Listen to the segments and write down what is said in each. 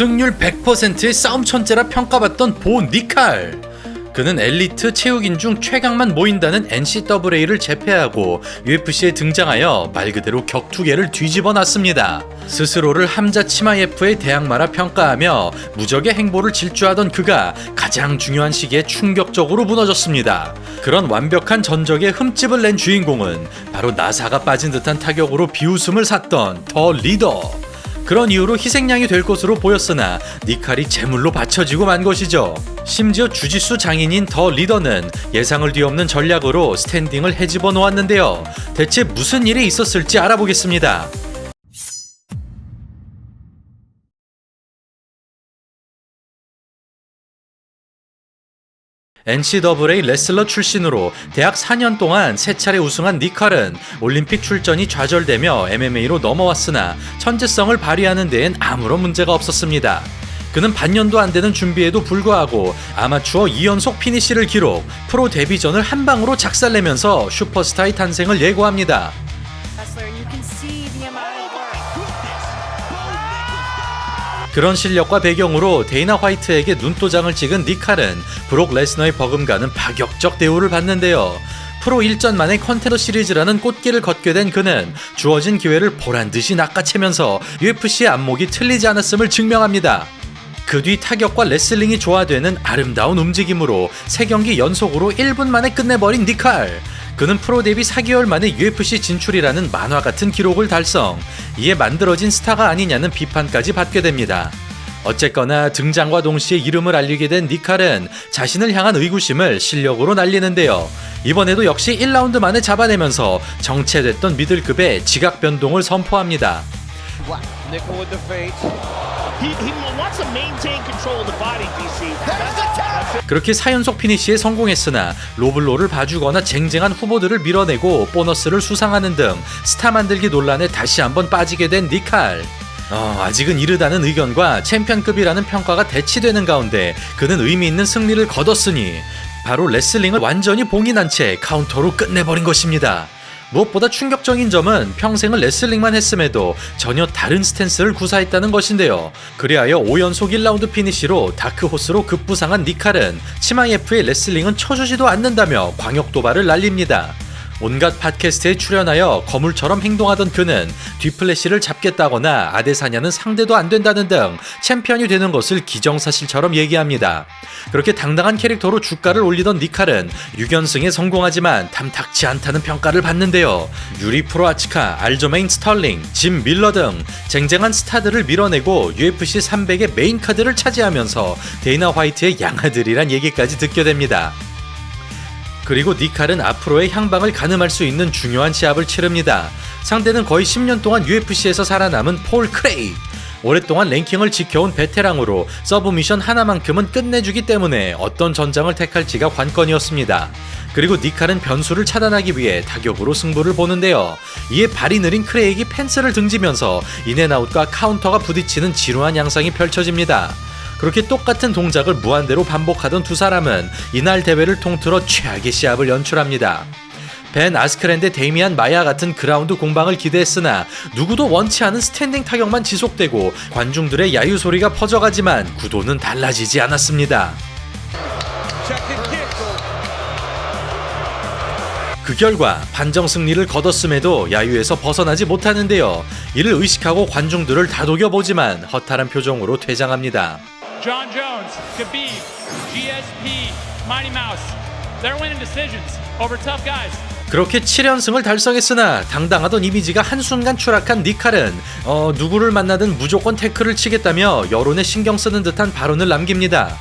승률 100%의 싸움 천재라 평가받던 보 니칼. 그는 엘리트 체육인 중 최강만 모인다는 NCAA를 제패하고 UFC에 등장하여 말 그대로 격투계를 뒤집어 놨습니다. 스스로를 함자 치마예프의 대항마라 평가하며 무적의 행보를 질주하던 그가 가장 중요한 시기에 충격적으로 무너졌습니다. 그런 완벽한 전적에 흠집을 낸 주인공은 바로 나사가 빠진 듯한 타격으로 비웃음을 샀던 더 리더. 그런 이유로 희생양이 될 것으로 보였으나 니칼이 제물로 바쳐지고 만 것이죠. 심지어 주짓수 장인인 더 리더는 예상을 뒤엎는 전략으로 스탠딩을 헤집어 놓았는데요. 대체 무슨 일이 있었을지 알아보겠습니다. NCAA 레슬러 출신으로 대학 4년 동안 세 차례 우승한 니칼은 올림픽 출전이 좌절되며 MMA로 넘어왔으나 천재성을 발휘하는 데엔 아무런 문제가 없었습니다. 그는 반년도 안 되는 준비에도 불구하고 아마추어 2연속 피니시를 기록, 프로 데뷔전을 한 방으로 작살내면서 슈퍼스타의 탄생을 예고합니다. 그런 실력과 배경으로 데이나 화이트에게 눈도장을 찍은 니칼은 브록 레스너의 버금가는 파격적 대우를 받는데요. 프로 1전 만에 컨테더 시리즈라는 꽃길을 걷게 된 그는 주어진 기회를 보란 듯이 낚아채면서 UFC의 안목이 틀리지 않았음을 증명합니다. 그 뒤 타격과 레슬링이 조화되는 아름다운 움직임으로 세 경기 연속으로 1분 만에 끝내버린 니칼. 그는 프로 데뷔 4개월 만에 UFC 진출이라는 만화 같은 기록을 달성. 이에 만들어진 스타가 아니냐는 비판까지 받게 됩니다. 어쨌거나 등장과 동시에 이름을 알리게 된 니칼은 자신을 향한 의구심을 실력으로 날리는데요. 이번에도 역시 1라운드 만에 잡아내면서 정체됐던 미들급의 지각 변동을 선포합니다. Nickel 그렇게 4연속 피니시에 성공했으나 로블로를 봐주거나 쟁쟁한 후보들을 밀어내고 보너스를 수상하는 등 스타 만들기 논란에 다시 한번 빠지게 된 니칼. 어, 아직은 이르다는 의견과 챔피언급이라는 평가가 대치되는 가운데 그는 의미 있는 승리를 거뒀으니 바로 레슬링을 완전히 봉인한 채 카운터로 끝내버린 것입니다. 무엇보다 충격적인 점은 평생을 레슬링만 했음에도 전혀 다른 스탠스를 구사했다는 것인데요. 그리하여 5연속 1라운드 피니시로 다크호스로 급부상한 니칼은 치마예프의 레슬링은 쳐주지도 않는다며 광역 도발을 날립니다. 온갖 팟캐스트에 출연하여 거물처럼 행동하던 그는 뒤플래시를 잡겠다거나 아데사냐는 상대도 안 된다는 등 챔피언이 되는 것을 기정사실처럼 얘기합니다. 그렇게 당당한 캐릭터로 주가를 올리던 니칼은 6연승에 성공하지만 탐탁치 않다는 평가를 받는데요. 유리 프로아치카, 알저메인 스털링, 짐 밀러 등 쟁쟁한 스타들을 밀어내고 UFC 300의 메인 카드를 차지하면서 데이나 화이트의 양아들이란 얘기까지 듣게 됩니다. 그리고 니칼은 앞으로의 향방을 가늠할 수 있는 중요한 시합을 치릅니다. 상대는 거의 10년 동안 UFC에서 살아남은 폴 크레이. 오랫동안 랭킹을 지켜온 베테랑으로 서브미션 하나만큼은 끝내주기 때문에 어떤 전장을 택할지가 관건이었습니다. 그리고 니칼은 변수를 차단하기 위해 타격으로 승부를 보는데요. 이에 발이 느린 크레이기 펜스를 등지면서 인앤아웃과 카운터가 부딪히는 지루한 양상이 펼쳐집니다. 그렇게 똑같은 동작을 무한대로 반복하던 두 사람은 이날 대회를 통틀어 최악의 시합을 연출합니다. 벤 아스크랜드 데이미안 마야 같은 그라운드 공방을 기대했으나 누구도 원치 않은 스탠딩 타격만 지속되고 관중들의 야유 소리가 퍼져가지만 구도는 달라지지 않았습니다. 그 결과 판정 승리를 거뒀음에도 야유에서 벗어나지 못하는데요. 이를 의식하고 관중들을 다독여보지만 허탈한 표정으로 퇴장합니다. John Jones, Khabib, GSP, Mighty Mouse. They're winning decisions over tough guys. 그렇게 7연승을 달성했으나 당당하던 이미지가 한순간 추락한 니칼은 어, 누구를 만나든 무조건 태클을 치겠다며 여론에 신경 쓰는 듯한 발언을 남깁니다.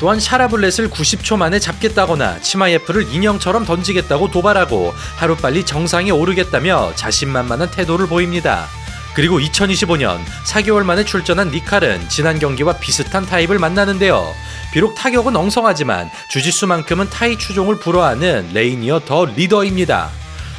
또한 샤라블렛을 90초 만에 잡겠다거나 치마예프를 인형처럼 던지겠다고 도발하고 하루빨리 정상에 오르겠다며 자신만만한 태도를 보입니다. 그리고 2025년 4개월 만에 출전한 니칼은 지난 경기와 비슷한 타입을 만나는데요. 비록 타격은 엉성하지만 주짓수만큼은 타이 추종을 불허하는 레이니어 더 리더입니다.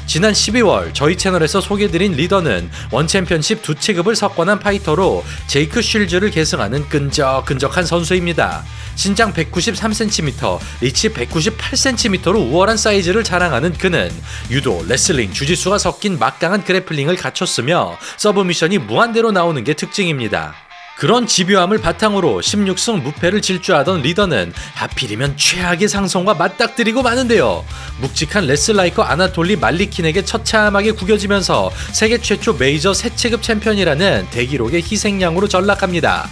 지난 12월 저희 채널에서 소개드린 리더는 원 챔피언십 두 체급을 석권한 파이터로 제이크 쉴즈를 계승하는 끈적끈적한 선수입니다. 신장 193cm, 리치 198cm로 우월한 사이즈를 자랑하는 그는 유도, 레슬링, 주짓수가 섞인 막강한 그래플링을 갖췄으며 서브미션이 무한대로 나오는 게 특징입니다. 그런 집요함을 바탕으로 16승 무패를 질주하던 리더는 하필이면 최악의 상성과 맞닥뜨리고 마는데요. 묵직한 레슬라이커 아나톨리 말리킨에게 처참하게 구겨지면서 세계 최초 메이저 세체급 챔피언이라는 대기록의 희생양으로 전락합니다.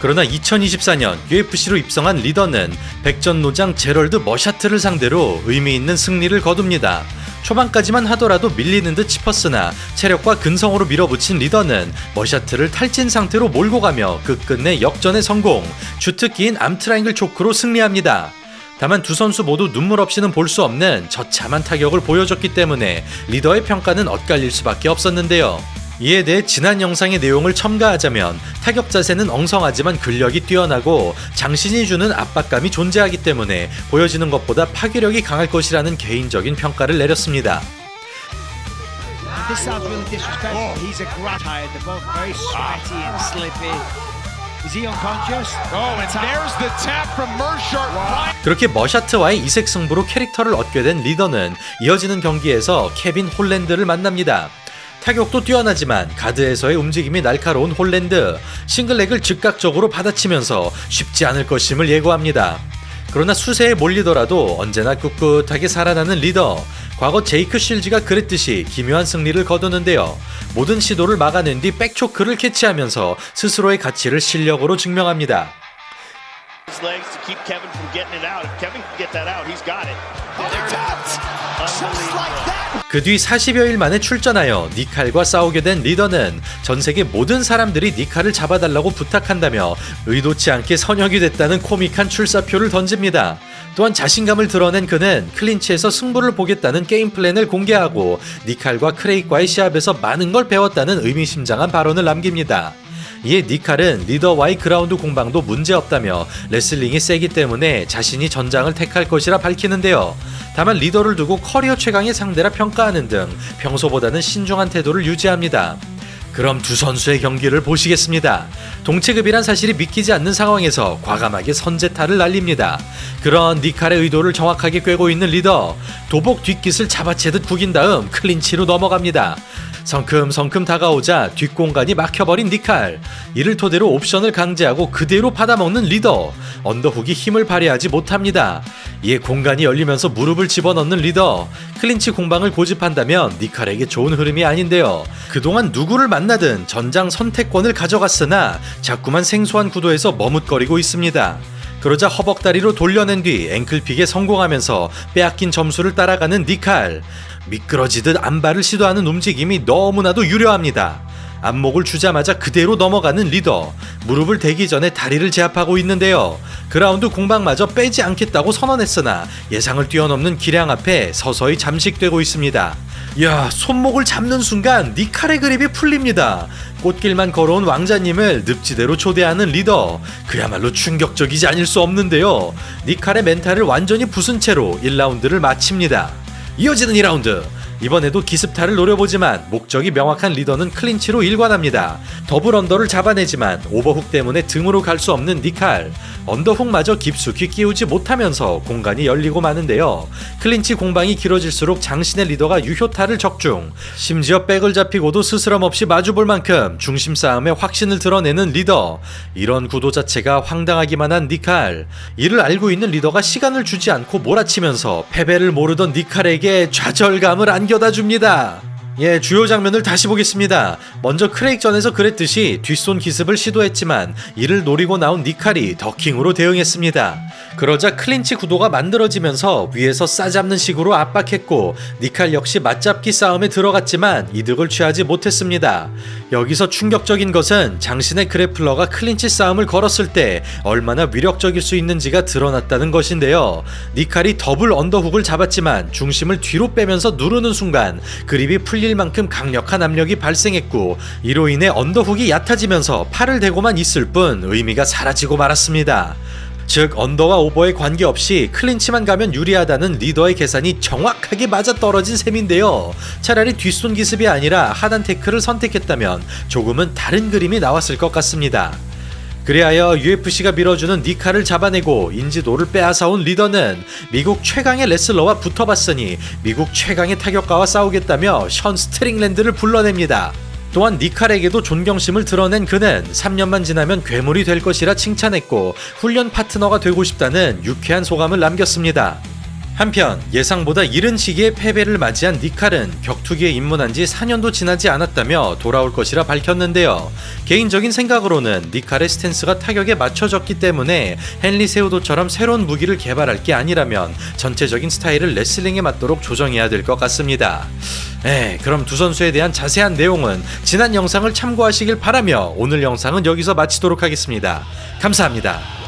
그러나 2024년 UFC로 입성한 리더는 백전노장 제럴드 머샤트를 상대로 의미 있는 승리를 거둡니다. 초반까지만 하더라도 밀리는 듯 싶었으나 체력과 근성으로 밀어붙인 리더는 머샤트를 탈진 상태로 몰고 가며 끝끝내 역전에 성공, 주특기인 암트라잉글 초크로 승리합니다. 다만 두 선수 모두 눈물 없이는 볼 수 없는 저참한 타격을 보여줬기 때문에 리더의 평가는 엇갈릴 수밖에 없었는데요. 이에 대해 지난 영상의 내용을 첨가하자면 타격 자세는 엉성하지만 근력이 뛰어나고 장신이 주는 압박감이 존재하기 때문에 보여지는 것보다 파괴력이 강할 것이라는 개인적인 평가를 내렸습니다. This sounds really disrespectful. He's a grab tired. They're both very sweaty and slippy. Is he unconscious? Oh, and there's the tap from Mershart. 그렇게 머샤트와의 이색 승부로 캐릭터를 얻게 된 리더는 이어지는 경기에서 케빈 홀랜드를 만납니다. 타격도 뛰어나지만 가드에서의 움직임이 날카로운 홀랜드, 싱글렉을 즉각적으로 받아치면서 쉽지 않을 것임을 예고합니다. 그러나 수세에 몰리더라도 언제나 꿋꿋하게 살아나는 리더. 과거 제이크 실즈가 그랬듯이 기묘한 승리를 거두는데요. 모든 시도를 막아낸 뒤 백초크를 캐치하면서 스스로의 가치를 실력으로 증명합니다. 그 뒤 40여일 만에 출전하여 니칼과 싸우게 된 리더는 전 세계 모든 사람들이 니칼을 잡아달라고 부탁한다며 의도치 않게 선역이 됐다는 코믹한 출사표를 던집니다. 또한 자신감을 드러낸 그는 클린치에서 승부를 보겠다는 게임 플랜을 공개하고 니칼과 크레이과의 시합에서 많은 걸 배웠다는 의미심장한 발언을 남깁니다. 이에 니칼은 리더와의 그라운드 공방도 문제없다며 레슬링이 세기 때문에 자신이 전장을 택할 것이라 밝히는데요. 다만 리더를 두고 커리어 최강의 상대라 평가하는 등 평소보다는 신중한 태도를 유지합니다. 그럼 두 선수의 경기를 보시겠습니다. 동체급이란 사실이 믿기지 않는 상황에서 과감하게 선제타를 날립니다. 그런 니칼의 의도를 정확하게 꿰고 있는 리더. 도복 뒷깃을 잡아채듯 구긴 다음 클린치로 넘어갑니다. 성큼성큼 다가오자 뒷공간이 막혀버린 니칼. 이를 토대로 옵션을 강제하고 그대로 받아먹는 리더. 언더훅이 힘을 발휘하지 못합니다. 이에 공간이 열리면서 무릎을 집어넣는 리더. 클린치 공방을 고집한다면 니칼에게 좋은 흐름이 아닌데요. 그동안 누구를 만나든 전장 선택권을 가져갔으나 자꾸만 생소한 구도에서 머뭇거리고 있습니다. 그러자 허벅다리로 돌려낸 뒤 앵클픽에 성공하면서 빼앗긴 점수를 따라가는 니칼. 미끄러지듯 안발을 시도하는 움직임이 너무나도 유려합니다. 안목을 주자마자 그대로 넘어가는 리더. 무릎을 대기 전에 다리를 제압하고 있는데요. 그라운드 공방마저 빼지 않겠다고 선언했으나 예상을 뛰어넘는 기량 앞에 서서히 잠식되고 있습니다. 야, 손목을 잡는 순간 니칼의 그립이 풀립니다. 꽃길만 걸어온 왕자님을 늪지대로 초대하는 리더. 그야말로 충격적이지 않을 수 없는데요. 니칼의 멘탈을 완전히 부순 채로 1라운드를 마칩니다. 이어지는 2라운드. 이번에도 기습타를 노려보지만 목적이 명확한 리더는 클린치로 일관합니다. 더블 언더를 잡아내지만 오버훅 때문에 등으로 갈 수 없는 니칼. 언더훅마저 깊숙이 끼우지 못하면서 공간이 열리고 마는데요. 클린치 공방이 길어질수록 장신의 리더가 유효타를 적중. 심지어 백을 잡히고도 스스럼 없이 마주볼 만큼 중심 싸움에 확신을 드러내는 리더. 이런 구도 자체가 황당하기만 한 니칼. 이를 알고 있는 리더가 시간을 주지 않고 몰아치면서 패배를 모르던 니칼에게 좌절감을 안겨 다 줍니다. 예, 주요 장면을 다시 보겠습니다. 먼저 크레이전에서 그랬듯이 뒷손 기습을 시도했지만 이를 노리고 나온 니칼이 더킹으로 대응했습니다. 그러자 클린치 구도가 만들어지면서 위에서 싸잡는 식으로 압박했고 니칼 역시 맞잡기 싸움에 들어갔지만 이득을 취하지 못했습니다. 여기서 충격적인 것은 장신의 그래플러가 클린치 싸움을 걸었을 때 얼마나 위력적일 수 있는지가 드러났다는 것인데요. 니칼이 더블 언더훅을 잡았지만 중심을 뒤로 빼면서 누르는 순간 그립이 풀릴 만큼 강력한 압력이 발생했고 이로 인해 언더훅이 얕아지면서 팔을 대고만 있을 뿐 의미가 사라지고 말았습니다. 즉 언더와 오버에 관계없이 클린치만 가면 유리하다는 리더의 계산이 정확하게 맞아떨어진 셈인데요. 차라리 뒷손 기습이 아니라 하단 태클을 선택했다면 조금은 다른 그림이 나왔을 것 같습니다. 그리하여 UFC가 밀어주는 니카를 잡아내고 인지도를 빼앗아온 리더는 미국 최강의 레슬러와 붙어봤으니 미국 최강의 타격가와 싸우겠다며 션 스트링랜드를 불러냅니다. 또한 니칼에게도 존경심을 드러낸 그는 3년만 지나면 괴물이 될 것이라 칭찬했고 훈련 파트너가 되고 싶다는 유쾌한 소감을 남겼습니다. 한편 예상보다 이른 시기에 패배를 맞이한 니칼은 격투기에 입문한 지 4년도 지나지 않았다며 돌아올 것이라 밝혔는데요. 개인적인 생각으로는 니칼의 스탠스가 타격에 맞춰졌기 때문에 헨리 세우도처럼 새로운 무기를 개발할 게 아니라면 전체적인 스타일을 레슬링에 맞도록 조정해야 될 것 같습니다. 에 그럼 두 선수에 대한 자세한 내용은 지난 영상을 참고하시길 바라며 오늘 영상은 여기서 마치도록 하겠습니다. 감사합니다.